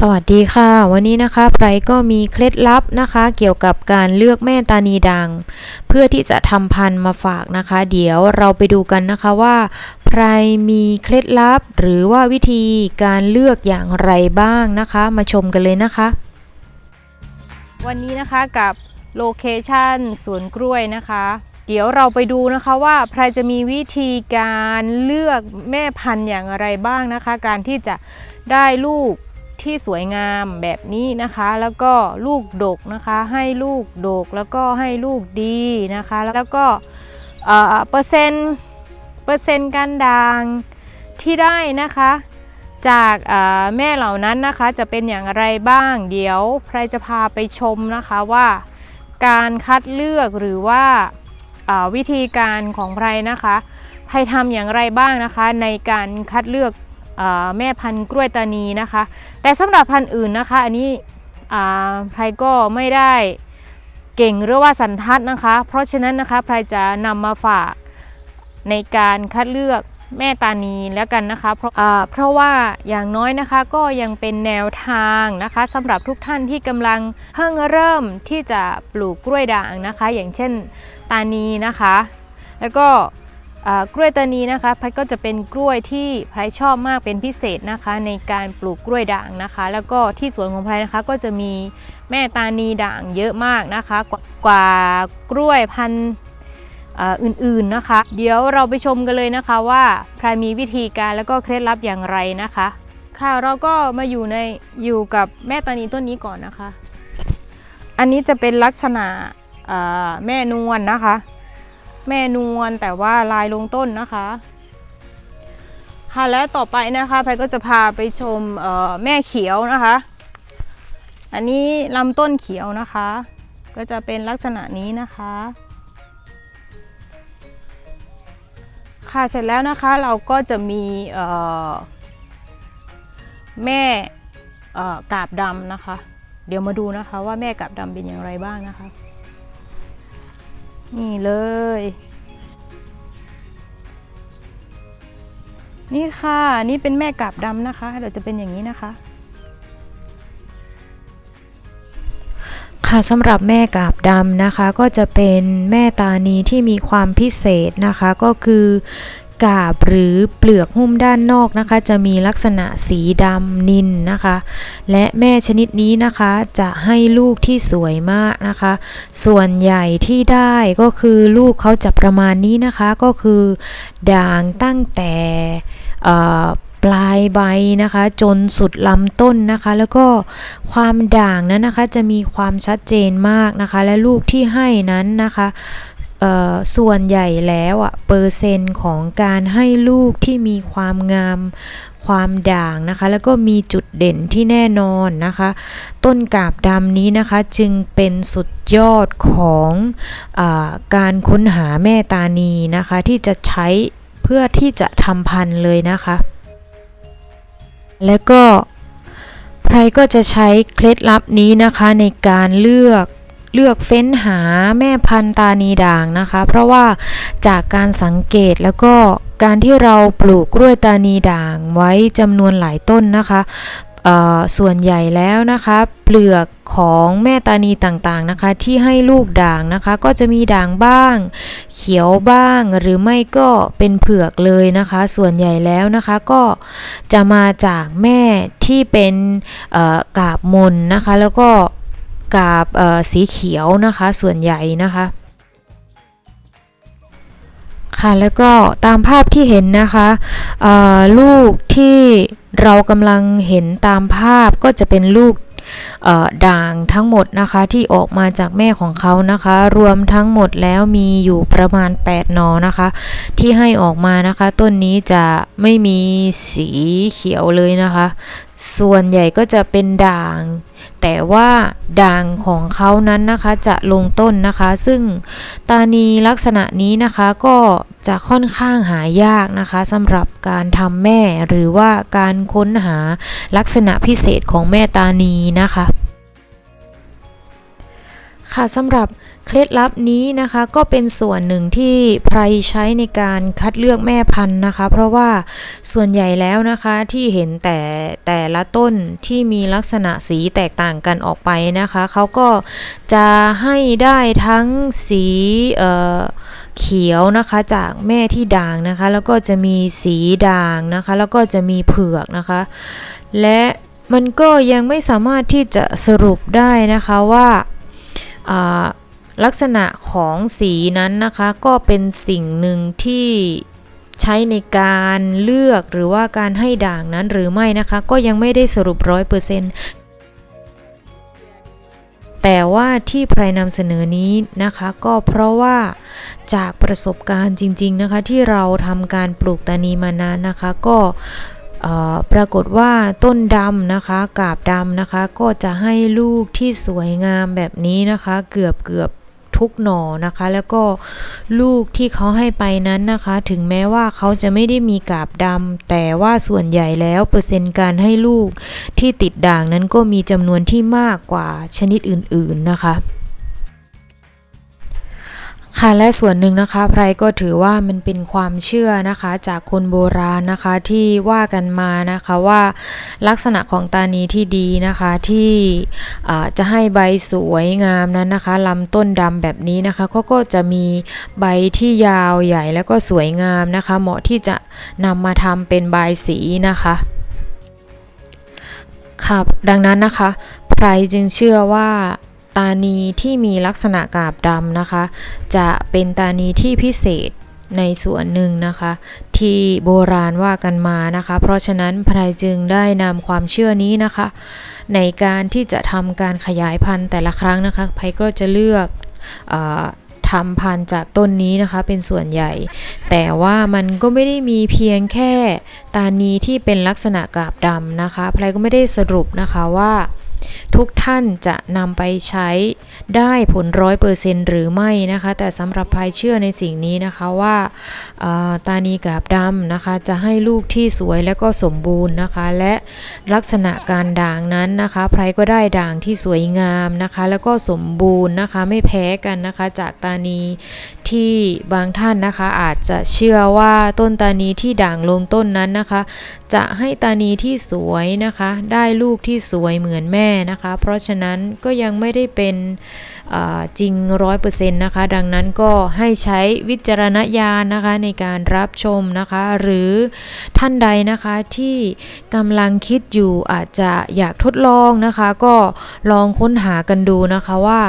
สวัสดีค่ะ วันนี้นะคะไพรก็มีเคล็ดลับนะคะ เกี่ยวกับการเลือกแม่ตานีดัง เพื่อที่จะทำพันธุ์มาฝากนะคะ เดี๋ยวเราไปดูกันนะคะว่าไพรมีเคล็ดลับ หรือว่าวิธีการเลือกอย่างไรบ้างนะคะ มาชมกันเลยนะคะ วันนี้นะคะกับโลเคชันสวนกล้วยนะคะ เดี๋ยวเราไปดูนะคะว่าไพรจะมีวิธีการเลือกแม่พันธุ์อย่างไรบ้างนะคะ การที่จะได้ลูก ที่สวยงามแบบนี้นะคะ แล้วก็ลูกดกนะคะ ให้ลูกดกแล้วก็ให้ลูกดีนะคะ แล้วก็เปอร์เซ็นต์เปอร์เซ็นต์การด่างที่ได้นะคะ จากแม่เหล่านั้นนะคะจะเป็นอย่างไรบ้าง เดี๋ยวใครจะพาไปชมนะคะว่าการคัดเลือกหรือว่าวิธีการของไพรนะคะไพรทำอย่างไรบ้างนะคะ ในการคัดเลือก แม่พันธุ์กล้วยตานีนะคะ แต่สำหรับพันธุ์อื่นนะคะ อันนี้ไพรก็ไม่ได้เก่งหรือว่าสันทัดนะคะ เพราะฉะนั้นนะคะไพรจะนำมาฝากในการคัดเลือกแม่ตานีแล้วกันนะคะ เพราะเพราะว่าอย่างน้อยนะคะก็ยังเป็นแนวทางนะคะสำหรับทุกท่านที่กำลังเพิ่งเริ่มที่จะปลูกกล้วยด่างนะคะ อย่างเช่นตานีนะคะ แล้วก็ กล้วยตานีนะคะไพรก็จะเป็นกล้วยที่ไพรชอบมากเป็นพิเศษนะคะ ในการปลูกกล้วยด่างนะคะ แล้วก็ที่สวนของไพรนะคะก็จะมีแม่ตานีด่างเยอะมากนะคะ กว่ากล้วยพันธุ์อื่นๆนะคะ เดี๋ยวเราไปชมกันเลยนะคะว่าไพรมีวิธีการแล้วก็เคล็ดลับอย่างไรนะคะ ค่ะเราก็มาอยู่ในอยู่กับแม่ตานีต้นนี้ก่อนนะคะ อันนี้จะเป็นลักษณะแม่นวลนะคะ แม่นวลแต่ว่าลายลงต้นนะคะ ค่ะและต่อไปนะคะแพรก็จะพาไปชมแม่เขียวนะคะ อันนี้ลำต้นเขียวนะคะ ก็จะเป็นลักษณะนี้นะคะ ค่ะเสร็จแล้วนะคะเราก็จะมีแม่กาบดำนะคะ เดี๋ยวมาดูนะคะว่าแม่กาบดำเป็นอย่างไรบ้างนะคะ นี่เลย นี่ค่ะ นี่เป็นแม่กาบดำนะคะเดี๋ยวจะเป็นอย่างนี้นะคะค่ะสำหรับแม่กาบดำนะคะก็จะเป็นแม่ตานีที่มีความพิเศษนะคะ ก็คือ กาบหรือเปลือกหุ้มด้านนอกนะคะ จะมีลักษณะสีดำนินนะคะ และแม่ชนิดนี้นะคะจะให้ลูกที่สวยมากนะคะ ส่วนใหญ่ที่ได้ก็คือลูกเขาจะประมาณนี้นะคะก็คือด่างตั้งแต่ปลายใบนะคะ จนสุดลำต้นนะคะ แล้วก็ความด่างนั้นนะคะจะมีความชัดเจนมากนะคะ และลูกที่ให้นั้นนะคะ ส่วนใหญ่แล้วอะเปอร์เซ็นต์ของการให้ลูกที่มีความงามความด่างนะคะ แล้วก็มีจุดเด่นที่แน่นอนนะคะ ต้นกาบดำนี้นะคะจึงเป็นสุดยอดของอการค้นหาแม่ตานีนะคะ ที่จะใช้เพื่อที่จะทำพันธุ์เลยนะคะ แล้วก็ไพรก็จะใช้เคล็ดลับนี้นะคะในการเลือก เลือกเฟ้นหาแม่พันธุ์ตานีด่างนะคะ เพราะว่าจากการสังเกตแล้วก็การที่เราปลูกกล้วยตานีด่างไว้จำนวนหลายต้นนะคะส่วนใหญ่แล้วนะคะเปลือกของแม่ตานีต่างๆนะคะ ที่ให้ลูกด่างนะคะ ก็จะมีด่างบ้าง เขียวบ้างหรือไม่ก็เป็นเผือกเลยนะคะ ส่วนใหญ่แล้วนะคะก็จะมาจากแม่ที่เป็นกาบมนนะคะ แล้วก็ กาบสีเขียวนะคะส่วนใหญ่นะคะ ค่ะแล้วก็ตามภาพที่เห็นนะคะลูกที่เรากำลังเห็นตามภาพก็จะเป็นลูกด่างทั้งหมดนะคะที่ออกมาจากแม่ของเขานะคะ รวมทั้งหมดแล้วมีอยู่ประมาณ 8 หนอนะคะ ที่ให้ออกมานะคะ ต้นนี้จะไม่มีสีเขียวเลยนะคะ ส่วนใหญ่ก็จะเป็นด่าง แต่ว่าด่างของเขานั้นนะคะจะลงต้นนะคะ ซึ่งตานีลักษณะนี้นะคะก็จะค่อนข้างหายากนะคะสำหรับการทำแม่หรือว่าการค้นหาลักษณะพิเศษของแม่ตานีนะคะ ค่ะสำหรับเคล็ดลับนี้นะคะก็เป็นส่วนหนึ่งที่ไพรใช้ในการคัดเลือกแม่พันธุ์นะคะ เพราะว่าส่วนใหญ่แล้วนะคะที่เห็นแต่แต่ละต้นที่มีลักษณะสีแตกต่างกันออกไปนะคะเขาก็จะให้ได้ทั้งสีเอ่อเขียวนะคะจากแม่ที่ด่างนะคะ แล้วก็จะมีสีด่างนะคะ แล้วก็จะมีเผือกนะคะ และมันก็ยังไม่สามารถที่จะสรุปได้นะคะว่าอ่า ลักษณะของสีนั้นนะคะก็เป็นสิ่งหนึ่งที่ใช้ในการเลือกหรือว่าการให้ด่างนั้นหรือไม่นะคะ ก็ยังไม่ได้สรุปร้อยเปอร์เซ็นต์แต่ว่าที่ไพรนำเสนอนี้นะคะก็เพราะว่าจากประสบการณ์จริง ๆนะคะ ที่เราทำการปลูกตานีมานานนะคะ ก็ ปรากฏว่าต้นดำนะคะกาบดำนะคะ ก็จะให้ลูกที่สวยงามแบบนี้นะคะ เกือบเกือบทุกหน่อนะคะ แล้วก็ลูกที่เขาให้ไปนั้นนะคะ ถึงแม้ว่าเขาจะไม่ได้มีกาบดำแต่ว่าส่วนใหญ่แล้วเปอร์เซ็นต์การให้ลูกที่ติดด่างนั้นก็มีจำนวนที่มากกว่าชนิดอื่นๆนะคะ ค่ะและส่วนหนึ่งนะคะไพรก็ถือว่ามันเป็นความเชื่อนะคะจากคนโบราณนะคะที่ว่ากันมานะคะว่าลักษณะของตานีที่ดีนะคะที่จะให้ใบสวยงามนั้นนะคะลำต้นดำแบบนี้นะคะก็ก็จะมีใบที่ยาวใหญ่แล้วก็สวยงามนะคะ เหมาะที่จะนำมาทำเป็นใบสีนะคะค่ะดังนั้นนะคะไพรจึงเชื่อว่า ตานีที่มีลักษณะกาบดำนะคะ จะเป็นตานีที่พิเศษในส่วนหนึ่งนะคะ ที่โบราณว่ากันมานะคะ เพราะฉะนั้นไพรจึงได้นำความเชื่อนี้นะคะ ในการที่จะทำการขยายพันธุ์แต่ละครั้งนะคะไพรก็จะเลือกอทำพันธุ์จากต้นนี้นะคะเป็นส่วนใหญ่ แต่ว่ามันก็ไม่ได้มีเพียงแค่ตานีที่เป็นลักษณะกาบดำนะคะไพรก็ไม่ได้สรุปนะคะว่า ทุกท่านจะนำไปใช้ได้ผลร้อยเปอร์เซนต์หรือไม่นะคะ แต่สำหรับภายเชื่อในสิ่งนี้นะคะว่าตานีกาบดำนะคะ จะให้ลูกที่สวยและก็สมบูรณ์นะคะ และลักษณะการด่างนั้นนะคะไพรก็ได้ด่างที่สวยงามนะคะ แล้วก็สมบูรณ์นะคะ ไม่แพ้กันนะคะ จากตานีที่บางท่านนะคะ อาจจะเชื่อว่าต้นตานีที่ด่างลงต้นนั้นนะคะ จะให้ตานีที่สวยนะคะ ได้ลูกที่สวยเหมือนแม่นะคะ เพราะฉะนั้นก็ยังไม่ได้เป็นจริงร้อยเปอร์เซ็นต์นะคะ ดังนั้นก็ให้ใช้วิจารณญาณนะคะในการรับชมนะคะ หรือท่านใดนะคะที่กำลังคิดอยู่อาจจะอยากทดลองนะคะ ก็ลองค้นหากันดูนะคะว่า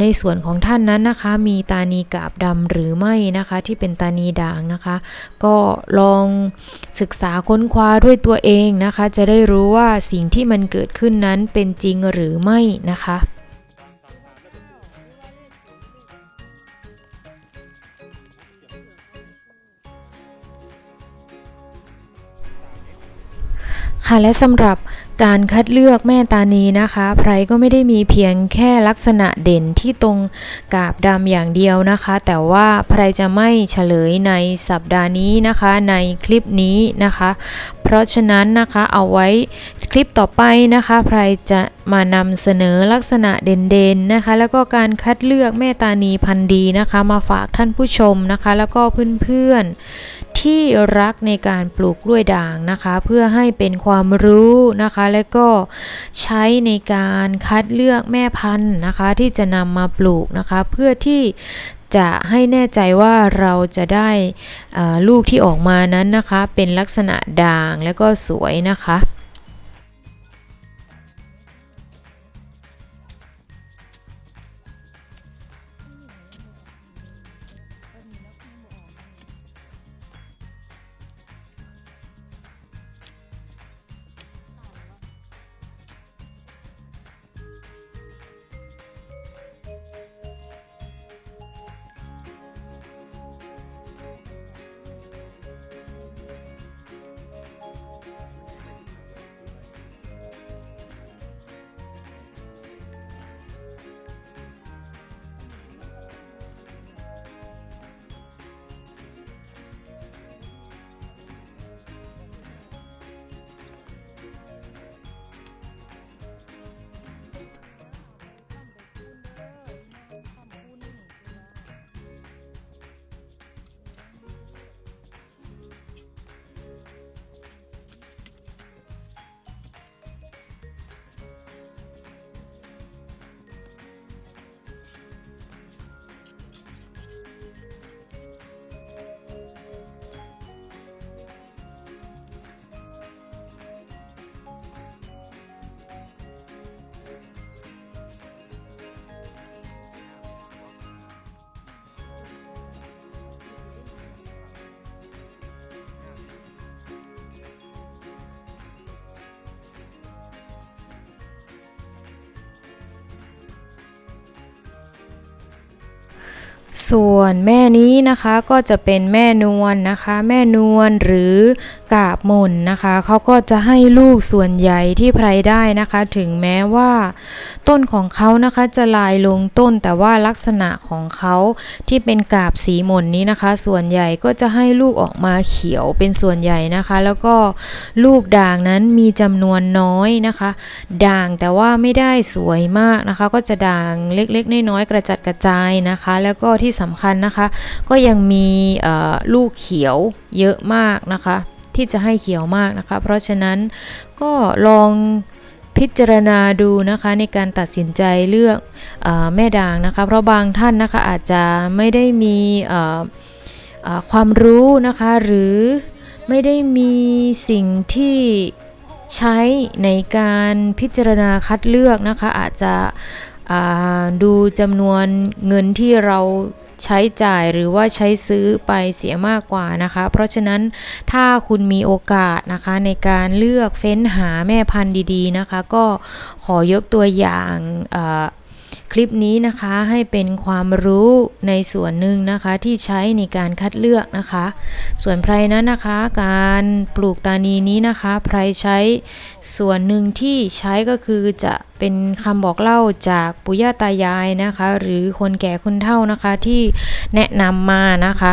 ในส่วนของท่านนั้นนะคะ มีตานีกาบดำหรือไม่นะคะที่เป็นตานีด่างนะคะ ก็ลองศึกษาค้นคว้าด้วยตัวเองนะคะ จะได้รู้ว่าสิ่งที่มันเกิดขึ้นนั้นเป็นจริงหรือไม่นะคะ ค่ะและสำหรับการคัดเลือกแม่ตานีนะคะไพรก็ไม่ได้มีเพียงแค่ลักษณะเด่นที่ตรงกาบดำอย่างเดียวนะคะ แต่ว่าไพรจะไม่เฉลยในสัปดาห์นี้นะคะในคลิปนี้นะคะ เพราะฉะนั้นนะคะเอาไว้คลิปต่อไปนะคะไพรจะมานำเสนอลักษณะเด่นๆนะคะ แล้วก็การคัดเลือกแม่ตานีพันธุ์ดีนะคะ มาฝากท่านผู้ชมนะคะ แล้วก็เพื่อนๆ ที่รักในการปลูกกล้วยด่างนะคะ เพื่อให้เป็นความรู้นะคะ และก็ใช้ในการคัดเลือกแม่พันธุ์นะคะ ที่จะนำมาปลูกนะคะ เพื่อที่จะให้แน่ใจว่าเราจะได้ลูกที่ออกมานั้นนะคะ เป็นลักษณะด่างและก็สวยนะคะ ส่วนแม่นี้นะคะก็จะเป็นแม่นวลนะคะ แม่นวลหรือกาบมนนะคะเขาก็จะให้ลูกส่วนใหญ่ที่ไพรได้นะคะ ถึงแม้ว่า ต้นของเขานะคะจะลายลงต้นแต่ว่าลักษณะของเขาที่เป็นกาบสีหม่นนี้นะคะ ส่วนใหญ่ก็จะให้ลูกออกมาเขียวเป็นส่วนใหญ่นะคะ แล้วก็ลูกด่างนั้นมีจำนวนน้อยนะคะ ด่างแต่ว่าไม่ได้สวยมากนะคะ ก็จะด่างเล็กๆน้อยๆกระจัดกระจายนะคะ แล้วก็ที่สำคัญนะคะ ก็ยังมีลูกเขียวเยอะมากนะคะ ที่จะให้เขียวมากนะคะ เพราะฉะนั้นก็ลอง พิจารณาดูนะคะในการตัดสินใจเลือกอแม่ด่างนะคะ เพราะบางท่านนะคะอาจจะไม่ได้มีความรู้นะคะหรือไม่ได้มีสิ่งที่ใช้ในการพิจารณาคัดเลือกนะคะ อาจจะดูจำนวนเงินที่เรา ใช้จ่ายหรือว่าใช้ซื้อไปเสียมากกว่านะคะ เพราะฉะนั้นถ้าคุณมีโอกาสนะคะในการเลือกเฟ้นหาแม่พันธุ์ดีๆนะคะ ก็ขอยกตัวอย่างอ คลิปนี้นะคะให้เป็นความรู้ในส่วนหนึ่งนะคะที่ใช้ในการคัดเลือกนะคะ ส่วนไพรนั้นนะคะการปลูกตานีนี้นะคะไพรใช้ส่วนหนึ่งที่ใช้ก็คือจะเป็นคำบอกเล่าจากปู่ย่าตายายนะคะ หรือคนแก่คนเฒ่านะคะที่แนะนำมานะคะ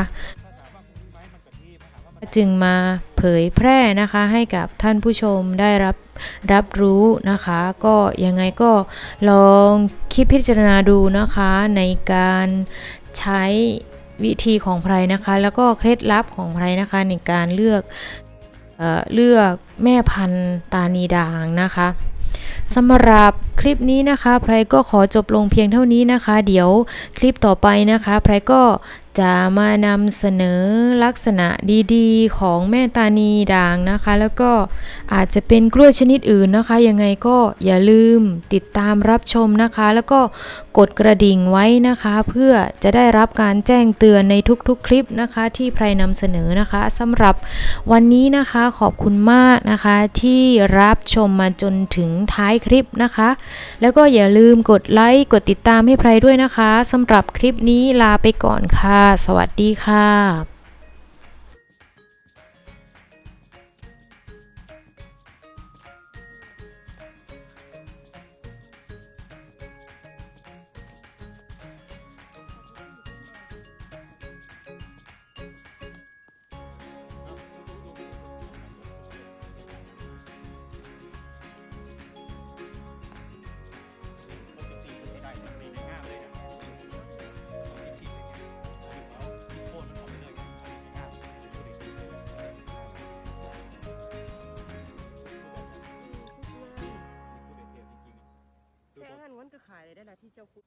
จึงมาเผยแพร่นะคะให้กับท่านผู้ชมได้รับ รับรู้นะคะ ก็ยังไงก็ลองคิดพิจารณาดูนะคะในการใช้วิธีของไพรนะคะ แล้วก็เคล็ดลับของไพรนะคะในการเลือกเอ่อเลือกแม่พันธุ์ตานีด่างนะคะสำหรับคลิปนี้นะคะไพรก็ขอจบลงเพียงเท่านี้นะคะ เดี๋ยวคลิปต่อไปนะคะไพรก็ จะมานำเสนอลักษณะดีๆ ของแม่ตานีด่างนะคะ แล้วก็อาจจะเป็นกล้วยชนิดอื่นนะคะ ยังไงก็อย่าลืมติดตามรับชมนะคะ แล้วก็กดกระดิ่งไว้นะคะ เพื่อจะได้รับการแจ้งเตือนในทุกๆ คลิปนะคะ ที่ไพรนำเสนอนะคะสำหรับวันนี้นะคะขอบคุณมากนะคะที่รับชมมาจนถึงท้ายคลิปนะคะ แล้วก็อย่าลืมกดไลค์กดติดตามให้ไพรด้วยนะคะสำหรับคลิปนี้ลาไปก่อนค่ะสวัสดีค่ะ ได้ละที่เจ้าคุณ